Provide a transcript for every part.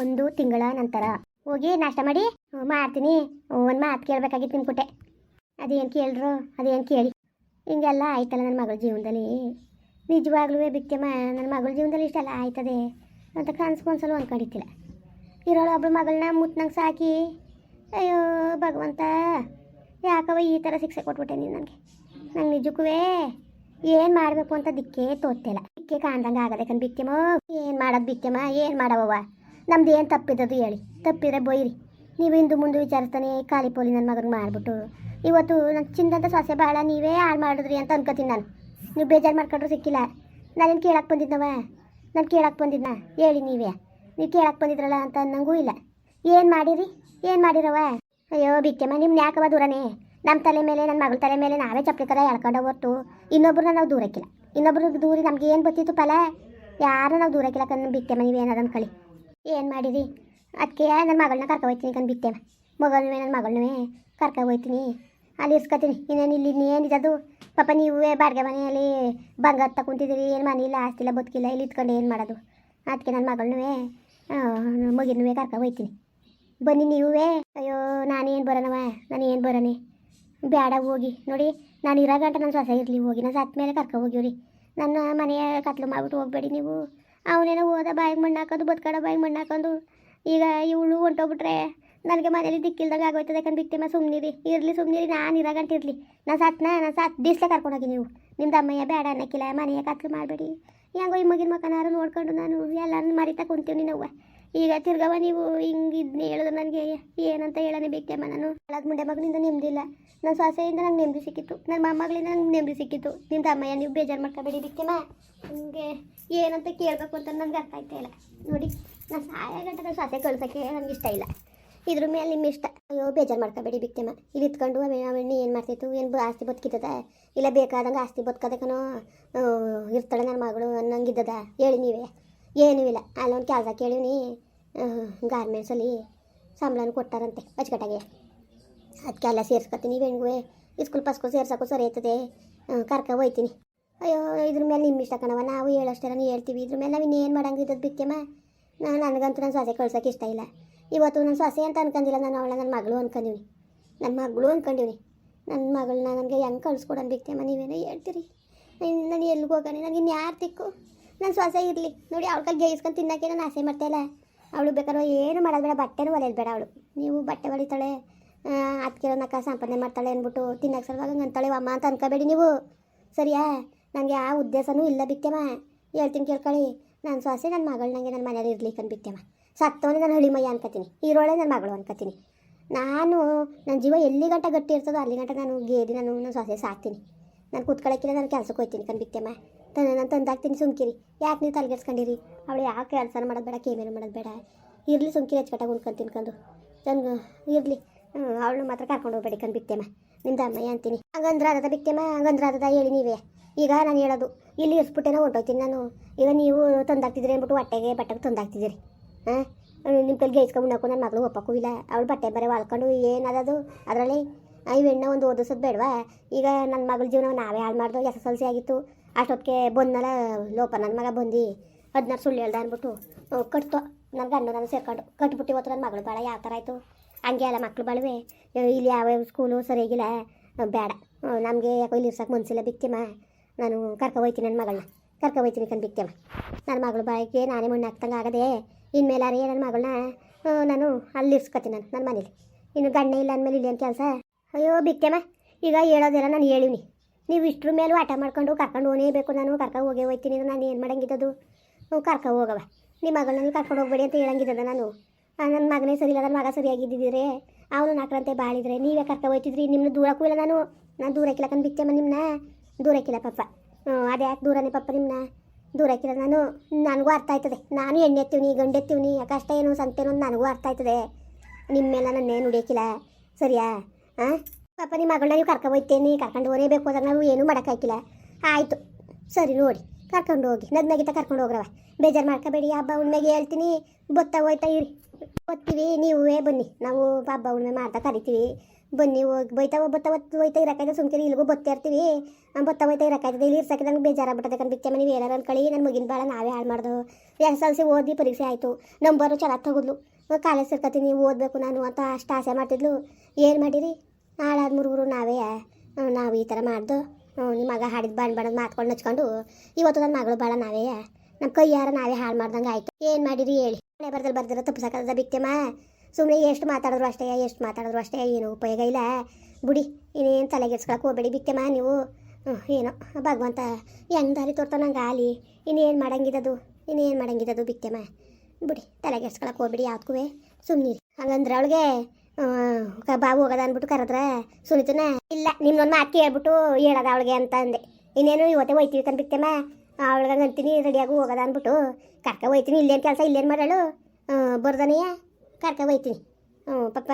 ಒಂದು ತಿಂಗಳ ನಂತರ. ಹೋಗಿ ನಾಷ್ಟ ಮಾಡಿ ಮಾಡ್ತೀನಿ. ಒಂದು ಮಾತು ಕೇಳಬೇಕಾಗಿತ್ತು ಕುಟೆ. ಅದೇನು ಕೇಳ್ರು, ಅದೇನು ಕೇಳಿ. ಹಿಂಗೆಲ್ಲ ಆಯ್ತಲ್ಲ ನನ್ನ ಮಗಳ ಜೀವನದಲ್ಲಿ. ನಿಜವಾಗ್ಲೂ ಬಿತ್ತಮ್ಮ ನನ್ನ ಮಗಳ ಜೀವನದಲ್ಲಿ ಇಷ್ಟೆಲ್ಲ ಆಯ್ತದೆ ಅಂತ ಕನ್ಸು ಒಂದ್ಸಲ ಅಂದ್ಕೊಂಡಿತ್ತಿಲ್ಲ ಇರೋಳು ಒಬ್ಬಳು ಮಗಳನ್ನ ಮುತ್ತನಂಗೆ ಸಾಕಿ, ಅಯ್ಯೋ ಭಗವಂತ ಯಾಕವ ಈ ಥರ ಶಿಕ್ಷೆ ಕೊಟ್ಬಿಟ್ಟೆ ನೀನು ನನಗೆ? ನಂಗೆ ನಿಜಕ್ಕೂ ಏನು ಮಾಡಬೇಕು ಅಂತ ದಿಕ್ಕೇ ತೋತಿಲ್ಲ ದಿಕ್ಕೆ ಕಾಣ್ದಂಗೆ ಆಗದೆ ಕಣ್ ಬಿಕ್ಕೆಮ್ಮ ಏನು ಮಾಡೋದು ಬಿಕ್ಕೆಮ್ಮ ಏನು ಮಾಡವವ ನಮ್ದು ಏನು ತಪ್ಪಿದ್ದದು ಹೇಳಿ. ತಪ್ಪಿದ್ರೆ ಬೊಯ್ರಿ ನೀವು ಹಿಂದೂ ಮುಂದೆ ವಿಚಾರಿಸ್ತಾನೆ ಖಾಲಿ ಪೋಲಿ ನನ್ನ ಮಗನಿಗೆ ಮಾಡಿಬಿಟ್ಟು. ಇವತ್ತು ನನ್ನ ಚಿಂದಂತ ಸೊಸೆ ಭಾಳ ನೀವೇ ಹಾಳು ಮಾಡಿದ್ರಿ ಅಂತ ಅನ್ಕೋತೀನಿ ನಾನು. ನೀವು ಬೇಜಾರು ಮಾಡ್ಕೊಂಡ್ರು ಸಿಕ್ಕಿಲ್ಲ. ನಾನೇನು ಕೇಳಕ್ಕೆ ಬಂದಿದ್ದವ ನಾನು ಕೇಳಕ್ಕೆ ಬಂದಿದ್ನ? ಹೇಳಿ ನೀವೇ. ನೀವು ಕೇಳಕ್ಕೆ ಬಂದಿದ್ರಲ್ಲ ಅಂತ ಅನ್ನಂಗೂ ಇಲ್ಲ. ಏನು ಮಾಡಿರಿ? ಏನು ಮಾಡಿರವ? ಅಯ್ಯೋ ಬಿಕ್ಕೆಮ್ಮ ನಿಮ್ನ ಯಾಕವ ದೂರನೇ? ನಮ್ಮ ತಲೆ ಮೇಲೆ ನನ್ನ ಮಗಳ ತಲೆ ಮೇಲೆ ನಾವೇ ಚಪ್ಪಲಿ ಕರ ಎಳ್ಕೊಂಡ ಹೊರ್ತು ಇನ್ನೊಬ್ರನ್ನ ನಾವು ದೂರಕ್ಕಿಲ್ಲ. ಇನ್ನೊಬ್ರಿಗೆ ದೂರಿ ನಮ್ಗೆ ಏನು ಗೊತ್ತಿತ್ತು ಫಲ ಯಾರು ನಾವು ದೂರಕ್ಕಿಲ್ಲ ಕಣ್ಣು ಬಿಕ್ಕೆಮ್ಮ ನೀವು ಏನಾದ್ರು ಅನ್ಕೊಳ್ಳಿ. ಏನು ಮಾಡಿರಿ ಅದಕ್ಕೆ ನನ್ನ ಮಗಳನ್ನ ಕರ್ಕೊ ಹೋಯ್ತೀನಿ ಬಿಟ್ಟೆ. ಮಗಳನ್ನೇ ನನ್ನ ಮಗಳನ್ನೇ ಕರ್ಕೊ ಹೋಯ್ತೀನಿ. ಅಲ್ಲಿ ಇರ್ಸ್ಕೊತೀನಿ. ಇನ್ನೇನು ಇಲ್ಲಿ ಏನಿದದು ಪಾಪ ನೀವೇ ಬಾಡಿಗೆ ಮನೆಯಲ್ಲಿ ಬಂಗಾರ ತಗೊಂತಿದ್ದೀರಿ ಏನು ಮನೆ ಇಲ್ಲ, ಆಸ್ತಿಲ್ಲ, ಬದುಕಿಲ್ಲ, ಇಲ್ಲಿ ಇದ್ಕೊಂಡು ಏನು ಮಾಡೋದು? ಅದಕ್ಕೆ ನನ್ನ ಮಗಳನ್ನೇ ಮಗಿನೂ ಕರ್ಕೊ ಹೋಯ್ತೀನಿ. ಬನ್ನಿ ನೀವೇ. ಅಯ್ಯೋ ನಾನೇನು ಬರೋಣವ ನಾನು ಏನು ಬರೋಣೆ? ಬೇಡ ಹೋಗಿ. ನೋಡಿ, ನಾನು ಇರೋ ಗಂಟೆ ನನ್ನ ಸೊಸೆ ಇರಲಿ, ಹೋಗಿ. ನಾನು ಸತ್ತ ಮೇಲೆ ಕರ್ಕೊ ಹೋಗಿವ್ರಿ ನನ್ನ ಮನೆಯ ಕತ್ಲು ಮಾಡ್ಬಿಟ್ಟು ಹೋಗ್ಬೇಡಿ ನೀವು. ಅವನೇನೋ ಹೋದ ಬಾಯಿಗೆ ಮಣ್ಣು ಹಾಕೋದು, ಬದುಕಡ ಬಾಯಿಗೆ ಮಣ್ಣು ಹಾಕೊಂಡು ಈಗ ಇವಳು ಹೊಂಟೋಗ್ಬಿಟ್ರೆ ನನಗೆ ಮನೇಲಿ ದಿಕ್ಕಿಲ್ದಾಗ ಆಗೋಯ್ತದೆ ಯಾಕಂದ್ರೆ ಮ ಸುಮ್ಮನಿರಿ ಇರಲಿ ಸುಮ್ಮನಿರಿ ನಾನು ಇರೋ ಇರಲಿ. ನಾನು ಸತ್ನ ನಾನು ಸತ್ ಕರ್ಕೊಂಡು ಕರ್ಕೊಂಡೋಗಿ ನೀವು. ನಿಮ್ದು ಅಮ್ಮಯ್ಯ ಬೇಡ, ಅನ್ನಕ್ಕಿಲ್ಲ, ಮನೆಯ ಕತ್ಲು ಮಾಡಬೇಡಿ. ಹೆಂಗೋ ಈ ಮಗಿನ ಮಕ್ಕನಾರು ನೋಡ್ಕೊಂಡು ನಾನು ಎಲ್ಲನೂ ಮರಿತಾ ಕುಂತೀವಿ ನಾವು ಈಗ ತಿರ್ಗವ ನೀವು ಹಿಂಗೆ ಇದನ್ನ ಹೇಳಿದ್ರೆ ನನಗೆ ಏನಂತ ಹೇಳನೆ ಬೇಕೇಮ್ಮ ನಾನು? ಹಳದ ಮುಂಡೆ ಮಗನಿಂದ ನೆಮ್ಮದಿಲ್ಲ ನನ್ನ ಸೊಸೆಯಿಂದ ನಂಗೆ ನೆಮ್ಮದಿ ಸಿಕ್ಕಿತ್ತು. ನನ್ನ ಮೊಮ್ಮಗಳಿಂದ ನಂಗೆ ನೆಮ್ಮದಿ ಸಿಕ್ಕಿತ್ತು. ನಿಂದ ಅಮ್ಮಯ್ಯ ನೀವು ಬೇಜಾರು ಮಾಡ್ಕೋಬೇಡಿ ಬಿಕ್ಕೆಮ್ಮ ನಿಮಗೆ ಏನಂತ ಕೇಳಬೇಕು ಅಂತ ನನಗೆ ಅರ್ಥ ಆಯ್ತಾ ಇಲ್ಲ. ನೋಡಿ, ನಾನು ಸಾಯ ಗಂಟೆ ನನ್ನ ಸೊಸೆ ಕಳ್ಸೋಕ್ಕೆ ನನಗೆ ಇಷ್ಟ ಇಲ್ಲ. ಇದ್ರ ಮೇಲೆ ನಿಮ್ಮ ಇಷ್ಟ. ಅಯ್ಯೋ, ಬೇಜಾರು ಮಾಡ್ಕೋಬೇಡಿ ಬಿಕ್ಕೆಮ್ಮ ಇಲ್ಲಿ ಇತ್ಕೊಂಡು ಅವಣ್ಣಿ ಏನು ಮಾಡ್ತಿತ್ತು? ಏನು ಆಸ್ತಿ ಬದುಕಿದ್ದದ? ಇಲ್ಲ ಬೇಕಾದಂಗೆ ಆಸ್ತಿ ಬದುಕೋದಕ್ಕನೋ ಇರ್ತಾಳೆ ನನ್ನ ಮಗಳು ಅನ್ನಂಗಿದ್ದದ? ಹೇಳಿ ನೀವೇ. ಏನೂ ಇಲ್ಲ. ಅಲ್ಲೊಂದು ಕೆಲಸ ಕೇಳೀನಿ ಗಾರ್ಮೆಂಟ್ಸಲ್ಲಿ ಸಂಬಳನ ಕೊಟ್ಟಾರಂತೆ ಅಚ್ಚುಕಟ್ಟಾಗೆ ಅದಕ್ಕೆಲ್ಲ ಸೇರ್ಸ್ಕೊತೀನಿ ಬೆಂಗುವೆ ಇಸ್ಕೂಲ್ ಪಸ್ಕೂಲ್ ಸೇರ್ಸೋಕ್ಕೂ ಸರಿ ಆಯ್ತದೆ. ಕರ್ಕ ಹೋಯ್ತೀನಿ. ಅಯ್ಯೋ, ಇದ್ರ ಮೇಲೆ ನಿಮ್ಮ ಇಷ್ಟ ಕಣವ ನಾವು ಹೇಳೋಷ್ಟೆಲ್ಲ ಹೇಳ್ತೀವಿ. ಇದ್ರ ಮೇಲೆ ನಾವು ಇನ್ನೇನು ಮಾಡಂಗಿದ್ದದು ಬಿಕ್ಕೆಮ್ಮ ನಾನು ನನಗಂತೂ ನನ್ನ ಸೊಸೆ ಕಳ್ಸೋಕೆ ಇಷ್ಟ ಇಲ್ಲ. ಇವತ್ತು ನನ್ನ ಸೊಸೆ ಅಂತ ಅನ್ಕೊಂಡಿಲ್ಲ ನಾನು ಅವಳ ನನ್ನ ಮಗಳು ಅನ್ಕೊಂಡಿವ್ನಿ ನನ್ನ ಮಗಳು ಅನ್ಕೊಂಡಿವ್ನಿ. ನನ್ನ ಮಗಳನ್ನ ನನಗೆ ಹೆಂಗೆ ಕಳ್ಸ್ಕೊಡೋಣ ಬಿಕ್ಕೆಮ್ಮ ನೀವೇನೋ ಹೇಳ್ತೀರಿ? ನಾನು ಎಲ್ಲಿಗೆ ಹೋಗೋಣ? ನನಗೆ ಇನ್ಯಾರು ತಿಕ್ಕು ನನ್ನ ಸೊಸೆ ಇರಲಿ. ನೋಡಿ, ಅವಳ ಕೈ ಗೈಸ್ಕೊಂಡು ತಿನ್ನೋಕೆ ನಾನು ಆಸೆ ಮಾಡ್ತಾಯಿಲ್ಲ ಅವಳು ಬೇಕಾದ್ರೆ ಏನು ಮಾಡೋದು ಬೇಡ, ಬಟ್ಟೆನೂ ಒಲೆಯೋದು ಬೇಡ ಅವಳು. ನೀವು ಬಟ್ಟೆ ಹೊಲಿತಾಳೆ ಅದಕ್ಕೆ ಅಕ್ಕ ಸಂಪಾದನೆ ಮಾಡ್ತಾಳೆ ಅಂದ್ಬಿಟ್ಟು ತಿನ್ನಕ್ಕೆ ಸಲುವಾಗಿ ಅಂತಾಳೆ ಅಮ್ಮ ಅಂತ ಅನ್ಕೋಬೇಡಿ ನೀವು. ಸರಿಯಾ? ನನಗೆ ಆ ಉದ್ದೇಶನೂ ಇಲ್ಲ ಬಿತ್ತೆಮ್ಮ ಹೇಳ್ತೀನಿ ಕೇಳ್ಕೊಳ್ಳಿ. ನಾನು ಸೊಸೆ ನನ್ನ ಮಗಳು ನನಗೆ ನನ್ನ ಮನೇಲಿ ಇರ್ಲಿಕ್ಕೆ ಅನ್ಬಿತ್ತೆಮ್ಮ ಸತ್ತವನೇ ನಾನು ಹಳಿ ಮೈಯ ಅನ್ಕೋತೀನಿ. ಇರೋಳೆ ನನ್ನ ಮಗಳು ಅನ್ಕೋತೀನಿ. ನಾನು ನನ್ನ ಜೀವ ಎಲ್ಲಿ ಗಂಟ ಗಟ್ಟಿ ಇರ್ತದೋ ಅಲ್ಲಿ ಗಂಟ ನಾನು ಗೇದಿ ನಾನು ನನ್ನ ಸೊಸೆ ಸಾಕ್ತೀನಿ. ನಾನು ಕೂತ್ಕೊಳ್ಳೋಕ್ಕಿಲ್ಲ, ನಾನು ಕೆಲಸಕ್ಕೆ ಹೋಗ್ತೀನಿ ಕಣ್ಬಿತ್ತೆಮ್ಮ ತಂದೆ ನಾನು ತಂದಾಕ್ತೀನಿ ಸುಮ್ಕಿರಿ. ಯಾಕೆ ನೀವು ತಲೆಗೆಡ್ಸ್ಕೊಂಡಿರಿ? ಅವಳು ಯಾಕೆ ಕೆಲಸನ ಮಾಡೋದು ಬೇಡ, ಕೇಮೇನು ಮಾಡೋದು ಬೇಡ. ಇರಲಿ ಸುಮ್ಕಿರಿ ಹಚ್ಕಟ್ಟಾಗಿ ಉಣ್ಕೊಂಡು ತಿನ್ಕೊಂಡು. ನನ್ಗೆ ಇರಲಿ. ಅವಳು ಮಾತ್ರ ಕರ್ಕೊಂಡು ಹೋಗ್ಬೇಡಿ ಕಣ್ ಬಿಕ್ತೆಮ್ಮ ಅಮ್ಮಯ್ಯ ಅಂತೀನಿ. ಹಂಗಂದ್ರೆ ಅದ ಬಿತ್ತೆಮ್ಮ ಹಂಗಂದ್ರೆ ಅದದ ಹೇಳಿ ನೀವೇ. ಈಗ ನಾನು ಹೇಳೋದು, ಇಲ್ಲಿ ಇರ್ಸ್ಬಿಟ್ಟೇನೋ ಹೊಂಟೋಗ್ತೀನಿ ನಾನು. ಈಗ ನೀವು ತಂದಾಕ್ತಿದ್ರಿ ಅಂದ್ಬಿಟ್ಟು ಹೊಟ್ಟೆಗೆ ಬಟ್ಟೆಗೆ ತಂದಾಕ್ತಿದ್ದೀರಿ. ಹಾಂ? ನಿಮ್ಮ ಕೈಲಿ ಗೈಸ್ಕೊಂಡು ನನ್ನ ಮಗಳು ಒಪ್ಪಕ್ಕೂ ಇಲ್ಲ. ಅವಳು ಬಟ್ಟೆ ಬರೆ ಹೊಲ್ಕೊಂಡು ಏನದದು? ಅದರಲ್ಲಿ ಇವೆಣ್ಣ ಒಂದು ಓದಿಸೋದು ಬೇಡವಾ? ಈಗ ನನ್ನ ಮಗಳ ಜೀವನ ನಾವೇ ಹಾಳು ಮಾಡ್ದು, ಎಸ್ ಎಸ್ ಎಲ್ ಸಿ ಆಗಿತ್ತು. ಅಷ್ಟೊತ್ತಿಗೆ ಬಂದ್ನಲ್ಲ ಲೋಪ ನನ್ನ ಮಗ ಬಂದು. ಹದಿನಾರು ಸುಳ್ಳು ಹೇಳ್ದ ಅಂದ್ಬಿಟ್ಟು ಕಟ್ತು. ನನ್ನ ಗಂಡು ನಾನು ಸೇರ್ಕೊಂಡು ಕಟ್ಬಿಟ್ಟು ಇವತ್ತು ನನ್ನ ಮಗಳು. ಭಾಳ ಯಾವ ಥರ ಆಯಿತು? ಹಂಗೆ ಅಲ್ಲ ಮಕ್ಳು ಬಾಳುವೆ. ಇಲ್ಲಿ ಯಾವ ಸ್ಕೂಲು ಸರಿಯಾಗಿಲ್ಲ. ಬೇಡ. ನಮಗೆ ಯಾಕೋ ಇಲ್ಲಿ ಇರ್ಸಕ್ಕೆ ಮನಸ್ಸಿಲ್ಲ ಬಿಕ್ತಿಮ್ಮ. ನಾನು ಕರ್ಕೊ ಹೋಯ್ತೀನಿ ನನ್ನ ಮಗಳನ್ನ ಕರ್ಕೊ ಹೋಯ್ತೀನಿ ಕಣ್ ಬಿಕ್ತಿಮ್ಮ ನನ್ನ ಮಗಳು ಬಾಯಿಗೆ ನಾನೇ ಮಣ್ಣು ಹಾಕ್ದಂಗೆ ಆಗದೆ, ಇನ್ಮೇಲಾರೆ ನನ್ನ ಮಗಳನ್ನ ನಾನು ಅಲ್ಲಿ ಇರ್ಸ್ಕೊತೀನಿ ನಾನು ನನ್ನ ಮನೇಲಿ. ಇನ್ನು ಗಂಡ ಇಲ್ಲ ಅಂದಮೇಲೆ ಇಲ್ಲಿ ಏನು ಕೆಲಸ? ಅಯ್ಯೋ ಬಿಕ್ಕೆಮ್ಮ ಈಗ ಹೇಳೋದೆಲ್ಲ ನಾನು ಹೇಳಿವ್ನಿ. ನೀವು ಇಷ್ಟ್ರ ಮೇಲೂ ಆಟ ಮಾಡ್ಕೊಂಡು ಕರ್ಕೊಂಡು ಹೋಗಲೇಬೇಕು ನಾನು ಕರ್ಕೊಂಡು ಹೋಗೇ ಹೋಗ್ತೀನಿ ನಾನು ಏನು ಮಾಡಂಗಿದ್ದದು? ಹ್ಞೂ, ಕರ್ಕೊ ಹೋಗವ ನಿಮ್ಮ ಮಗಳನ್ನ ಕರ್ಕೊಂಡು ಹೋಗ್ಬೇಡಿ ಅಂತ ಹೇಳಂಗಿದ್ದದ ನಾನು. ನನ್ನ ಮಗನೇ ಸರಿ ಇಲ್ಲ ನನ್ನ ಮಗ ಸರಿಯಾಗಿದ್ದಿದ್ದೀರಿ ಅವನು ನಾಲ್ಕರಂತೆ ಬಾಳಿದ್ರೆ ನೀವೇ ಕರ್ಕೊ ಹೋಯ್ತಿದ್ರಿ. ನಿಮ್ಮನ್ನ ದೂರಕ್ಕೂ ಇಲ್ಲ ನಾನು. ನಾನು ದೂರಕ್ಕಿಲ್ಲ ಕಂಡು ಬಿಚ್ಚಮ್ಮ ನಿಮ್ಮನ್ನ ದೂರಕ್ಕಿಲ್ಲ ಪಪ್ಪ. ಹ್ಞೂ, ಅದೇ ಯಾಕೆ ದೂರನೇ ಪಪ್ಪ ನಿಮ್ಮನ್ನ ದೂರಕ್ಕಿಲ್ಲ ನಾನು. ನನಗೂ ಅರ್ಥ ಆಯ್ತದೆ. ನಾನು ಎಣ್ಣೆ ಎತ್ತೀವ್ನಿ ಗಂಡು ಎತ್ತೀವ್ನಿ ಕಷ್ಟ ಏನು ಸಂತೇನೋ ನನಗೂ ಅರ್ಥ ಆಯ್ತದೆ. ನಿಮ್ಮೆಲ್ಲ ಮೇಲೆ ನನ್ನೇನು ಹುಡಿಯಕ್ಕಿಲ್ಲ ಸರಿಯಾ? ಹಾಂ ಪಾಪ ನಿಮ್ಮ ಮಗಳನ್ನ ನೀವು ಕರ್ಕೊಂಡು ಹೋಗ್ತೇನೆ ಕರ್ಕೊಂಡು ಹೋಗಲೇಬೇಕು ಅದಾಗ ನಾವು ಏನೂ ಮಾಡೋಕ್ಕಾಗಿಲ್ಲ ಆಯಿತು, ಸರಿ ನೋಡಿ, ಕರ್ಕೊಂಡು ಹೋಗಿ. ನಗ್ನಗಿತ ಕರ್ಕೊಂಡು ಹೋಗ್ರವ. ಬೇಜಾರು ಮಾಡ್ಕೋಬೇಡಿ, ಹಬ್ಬ ಹುಣ್ಣಿಮೆಗೆ ಹೇಳ್ತೀನಿ. ಬತ್ತ ಹೋಯ್ತಾ ಇರಿ. ಓದ್ತೀವಿ, ನೀವೇ ಬನ್ನಿ. ನಾವು ಹಬ್ಬ ಹುಣ್ಣಿಮೆ ಮಾಡ್ತಾ ಕರಿತೀವಿ. ಬನ್ನಿ, ಹೋಗಿ ಬೈತಾ ಒಬ್ಬತ್ತ ಒತ್ತು ಹೋಯ್ತಾ ಇರಕಾಯ್ದೆ ಸುಮ್ಕಿರಿ ಇಲ್ಲಿಗೂ ಬತ್ತಾ ಇರ್ತೀವಿ ಬತ್ತ ಹೋಯ್ತಾ ಇರಕಾಯ್ತದೆ ಇಲ್ಲಿ ಇರ್ಸಕ್ಕೆ ನಂಗೆ ಬೇಜಾರಾಗ್ಬಿಟ್ಟದೆ ಕಣ್ ಬಿತ್ತೆ ಮನೆ. ಏನಾರು ಅನ್ಕೊಳ್ಳಿ ನನ್ನ ಮಗಿನ ಭಾಳ ನಾವೇ ಹಾಳು ಮಾಡ್ದು. ಎಸ್ ಎಲ್ ಸಿ ಓದಿ ಪರೀಕ್ಷೆ ಆಯಿತು. ನಂಬರು ಚೆನ್ನಾಗಿ ತಗೋದ್ಲು ಕಾಲೇಜ್ ಸೇರ್ಕತೀನಿ, ಓದಬೇಕು ನಾನು ಅಂತ ಅಷ್ಟು ಆಸೆ ಮಾಡ್ತಿದ್ಲು. ಏನು ಮಾಡಿರಿ? ಹಾಳಾದ ಮೂರು ನಾವೇ ನಾವು ಈ ಥರ ಮಾಡ್ದು ನಿಮ್ಮ ಮಗ ಹಾಡಿದ ಬಣ್ಣ ಬಣ್ಣದ ಮಾತ್ಕೊಂಡು ಹಚ್ಕೊಂಡು ಇವತ್ತು ನನ್ನ ಮಗಳು ಬಾಳ ನಾವೇ ನಮ್ಮ ಕೈಯಾರ ನಾವೇ ಹಾಳು ಮಾಡ್ದಂಗೆ ಆಯ್ತು. ಏನು ಮಾಡಿರಿ ಹೇಳಿ? ಮನೆ ಬರ್ದಲ್ಲಿ ಬರ್ದಿರೋ ತಪ್ಪಿಸಕ್ಕದ ಬಿತ್ತೆಮ್ಮ ಸುಮ್ಮನೆ ಎಷ್ಟು ಮಾತಾಡಿದ್ರು ಅಷ್ಟೇ, ಎಷ್ಟು ಮಾತಾಡಿದ್ರು ಅಷ್ಟೇ, ಏನು ಉಪಯೋಗ ಇಲ್ಲ. ಬುಡಿ, ಇನ್ನೇನು ತಲೆಗೆಡ್ಸ್ಕೊಳಕ್ಕೆ ಹೋಗ್ಬೇಡಿ ಬಿತ್ತೆಮ್ಮ ನೀವು. ಏನೋ, ಭಗವಂತ ಹೆಂಗೆ ದಾರಿ ತೋರ್ತಾವ ನಂಗೆ ಆಲಿ ಇನ್ನೇನು ಮಾಡಂಗಿದದು ಇನ್ನೇನು ಮಾಡಂಗಿದದು ಬಿತ್ತೆಮ್ಮ ಬಿಡಿ ತಲೆಗೆಡ್ಸ್ಕೊಳಕ್ಕೆ ಹೋಗ್ಬೇಡಿ ಯಾವ್ದಕ್ಕೂ ಸುಮ್ಮನೆ ಹಂಗಂದ್ರೆ ಅವಳಿಗೆ ಬಾವು ಹೋಗದ ಅಂದ್ಬಿಟ್ಟು ಕರೆದ್ರ, ಸುನಿತನ, ಇಲ್ಲ ನಿಮ್ಮೊಂದು ಮಾತು ಕೇಳ್ಬಿಟ್ಟು ಹೇಳದ ಅವಳಿಗೆ ಅಂತ ಅಂದೆ ಇನ್ನೇನು ಇವತ್ತೇ ಹೋಯ್ತೀವಿ ಕನ್ಬಿತ್ತಮ್ಮ ಅವಳಿಗೆ ಅಂತೀನಿ ರೆಡಿಯಾಗಿ ಹೋಗದ ಅಂದ್ಬಿಟ್ಟು. ಕರ್ಕ ಹೋಯ್ತೀನಿ, ಇಲ್ಲೇನು ಕೆಲಸ, ಇಲ್ಲೇನು ಮಾಡಾಳು ಬರ್ದನೆಯ ಕರ್ಕ ಹೋಯ್ತೀನಿ. ಹ್ಞೂ ಪಾಪ,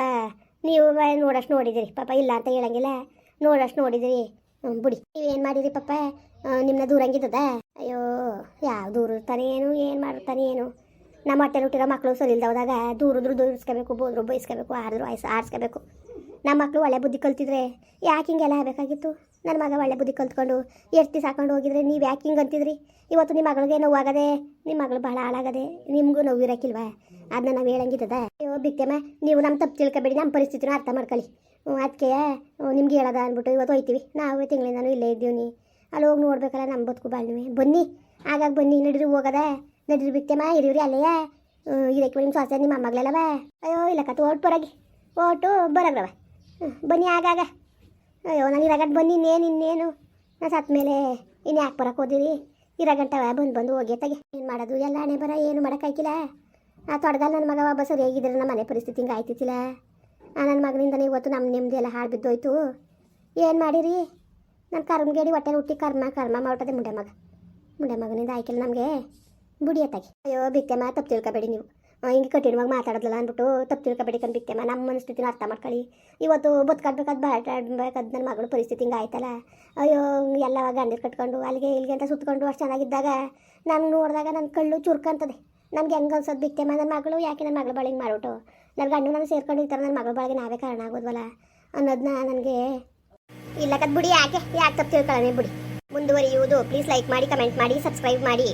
ನೀವು ನೋಡಷ್ಟು ನೋಡಿದಿರಿ. ಪಾಪ, ಇಲ್ಲ ಅಂತ ಹೇಳಂಗಿಲ್ಲ. ನೋಡಷ್ಟು ನೋಡಿದಿರಿ. ಬಿಡಿ. ನೀವೇನು ಮಾಡಿರಿ ಪಾಪ? ನಿಮ್ಮನ್ನ ದೂರಂಗಿದ್ದದ ಅಯ್ಯೋ, ಯಾವ ದೂರ ಇರ್ತಾನೆ ಏನು ಏನು ಮಾಡಿರ್ತಾನೆ ಏನು ನಮ್ಮ ಹೊಟ್ಟೆ ಹುಟ್ಟಿರೋ ಮಕ್ಕಳು ಸರಿ ಇಲ್ದವ್ದಾಗ ದೂರದ್ರು ದೂರಿಸ್ಕೋಬೇಕು ಬೋದ್ರು ಬೈಸ್ಕೋಬೇಕು, ಆರಿದ್ರು ಆಯ್ಸ್ ಆರಿಸ್ಕೋಬೇಕು. ನಮ್ಮ ಮಕ್ಕಳು ಒಳ್ಳೆ ಬುದ್ಧಿ ಕಲ್ತಿದ್ರೆ ಯಾಕೆ ಹಿಂಗೆಲ್ಲ ಆಗಬೇಕಾಗಿತ್ತು? ನನ್ನ ಮಗ ಒಳ್ಳೆ ಬುದ್ಧಿ ಕಲ್ತ್ಕೊಂಡು ಎಷ್ಟು ಹಾಕೊಂಡು ಹೋಗಿದ್ರೆ ನೀವು ಯಾಕೆ ಹಿಂಗೆ ಅಂತಿದ್ರಿ? ಇವತ್ತು ನಿಮ್ಮ ಮಗಳಿಗೆ ಆಗದೆ ನಿಮ್ಮ ಮಗಳು ಭಾಳ ಹಾಳಾಗದೆ ನಿಮಗೂ ನೋವು ಇರೋಕ್ಕಿಲ್ವಾ? ಅದನ್ನ ನಾವು ಹೇಳಂಗಿದ್ದದ. ಅಯ್ಯೋ ಬಿಕ್ಕೆಮ್ಮ ನೀವು ನಮ್ಮ ತಪ್ಪು ತಿಳ್ಕೊಬೇಡಿ ನಮ್ಮ ಪರಿಸ್ಥಿತಿನೂ ಅರ್ಥ ಮಾಡ್ಕೊಳ್ಳಿ. ಅದಕ್ಕೆ ನಿಮ್ಗೆ ಹೇಳದ ಅಂದ್ಬಿಟ್ಟು ಇವತ್ತು ಹೋಯ್ತೀವಿ. ನಾವು ತಿಂಗಳಿಂದನೂ ಇಲ್ಲೇ ಇದ್ದೀವಿ ಅಲ್ಲಿ ಹೋಗಿ ನೋಡ್ಬೇಕಲ್ಲ ನಮ್ಮ ಬದುಕು ಬಾಳ್ವೆ ಬನ್ನಿ, ಆಗಾಗ ಬನ್ನಿ, ನಡೀರಿ ಹೋಗದ. ನಡೀರಿ ಬಿಟ್ಟೆಮ್ಮ ಇರಿವ್ರಿ ಅಲ್ಲೇ ಇದಕ್ಕೆ ನಿಮ್ಮ ಸ್ವಾಸ ನಿಮ್ಮ ಮೊಮ್ಮಗಳಲ್ಲವ ಅಯ್ಯೋ ಇಲ್ಲ ಕತ್ತು ಓಟ್ ಬರಾಗಿ ಓಟು ಬರಗ್ರವ ಬನ್ನಿ ಆಗಾಗ ಅಯ್ಯೋ ನಾನು ಇರಾಗಂಟ ಬನ್ನಿ ಇನ್ನೇನು ಇನ್ನೇನು ನಾ ಸತ್ತ ಮೇಲೆ ಇನ್ನು ಯಾಕೆ ಬರಕ್ಕೆ ಹೋದಿರಿ ಇರಾಗಂಟವ ಬಂದು ಬಂದು ಹೋಗಿ ತಗೆ ಏನು ಮಾಡೋದು ಎಲ್ಲ ಹಣೆ ಬರ ಏನು ಮಾಡೋಕ್ಕಾಗಿಲ್ಲ ಆ ತೊಡಗಲ್ ನನ್ನ ಮಗ ಒಬ್ಬ ಸರಿಯಾಗಿದ್ರೆ ನಮ್ಮ ಮನೆ ಪರಿಸ್ಥಿತಿ ಹಿಂಗೆ ಆಯ್ತಿತ್ತಿಲ್ಲ ಆ ನನ್ನ ಮಗನಿಂದನೇ ಇವತ್ತು ನಮ್ಮ ನೆಮ್ಮದಿ ಎಲ್ಲ ಹಾಳು ಬಿದ್ದೋಯ್ತು ಏನು ಮಾಡಿರಿ ನನ್ನ ಕರ್ಮಗೇಡಿ ಹೊಟ್ಟೆ ಹುಟ್ಟಿ ಕರ್ಮ ಕರ್ಮ ಮಾಡ್ತದೆ ಮುಂಡೆ ಮಗ ಮುಂಡೆ ಮಗನಿಂದ ಆಯ್ಕಿಲ್ಲ ನಮಗೆ ಬುಡಿ ಅತ್ತಾಗಿ ಅಯ್ಯೋ ಬಿತ್ತೆಮ್ಮ ತಪ್ಪು ತಿಳ್ಕೊಬೇಡಿ ನೀವು. ಹಿಂಗೆ ಕಠಿಣವಾಗಿ ಮಾತಾಡೋದಲ್ಲ ಅಂದ್ಬಿಟ್ಟು ತಪ್ಪು ತಿಳ್ಕೊಬೇಡಿ ಕಣ್ ಬಿತ್ತೆಮ್ಮ ನಮ್ಮ ಮನಸ್ಥಿತಿನ ಅರ್ಥ ಮಾಡ್ಕೊಳ್ಳಿ. ಇವತ್ತು ಬದುಕಾಡ್ಬೇಕಾದ್ ಬಾಟಾಡ್ಬೇಕಾದ್ ನನ್ನ ಮಗಳು ಪರಿಸ್ಥಿತಿ ಹಿಂಗೆ ಆಯ್ತಲ್ಲ. ಅಯ್ಯೋ, ಎಲ್ಲ ಗಂಡಿರ್ ಕಟ್ಕೊಂಡು, ಅಲ್ಲಿಗೆ ಇಲ್ಲಿಗೆ ಅಂತ ಸುತ್ಕೊಂಡು ಅಷ್ಟು ಚೆನ್ನಾಗಿದ್ದಾಗ ನಾನು ನೋಡಿದಾಗ ನನ್ನ ಕಳ್ಳು ಚುರ್ಕಂತದೆ. ನನಗೆ ಹೆಂಗೆ ಅನ್ಸೋದು ಬಿತ್ತೆಮ್ಮ ನನ್ನ ಮಗಳು, ಯಾಕೆ ನನ್ನ ಮಗಳ ಬಳಿಗೆ ಮಾಡ್ಬಿಟ್ಟು? ನನ್ನ ಗಂಡು ನಾನು ಸೇರ್ಕೊಂಡು ಇರ್ತಾರೆ ನನ್ನ ಮಗಳ ಬಳಿಗೆ ನಾವೇ ಕಾರಣ ಆಗೋದ್ವಲ್ಲ? ಅನ್ನೋದನ್ನ ನನಗೆ ಇಲ್ಲ ಕದ್ ಬಿಡಿ ಯಾಕೆ? ಯಾಕೆ ತಪ್ಪು ತಿಳ್ಕೊಳ್ಳೋಣ ಬಿಡಿ. ಮುಂದುವರಿಯುವುದು ಪ್ಲೀಸ್ ಲೈಕ್ ಮಾಡಿ ಕಮೆಂಟ್ ಮಾಡಿ ಸಬ್ಸ್ಕ್ರೈಬ್ ಮಾಡಿ.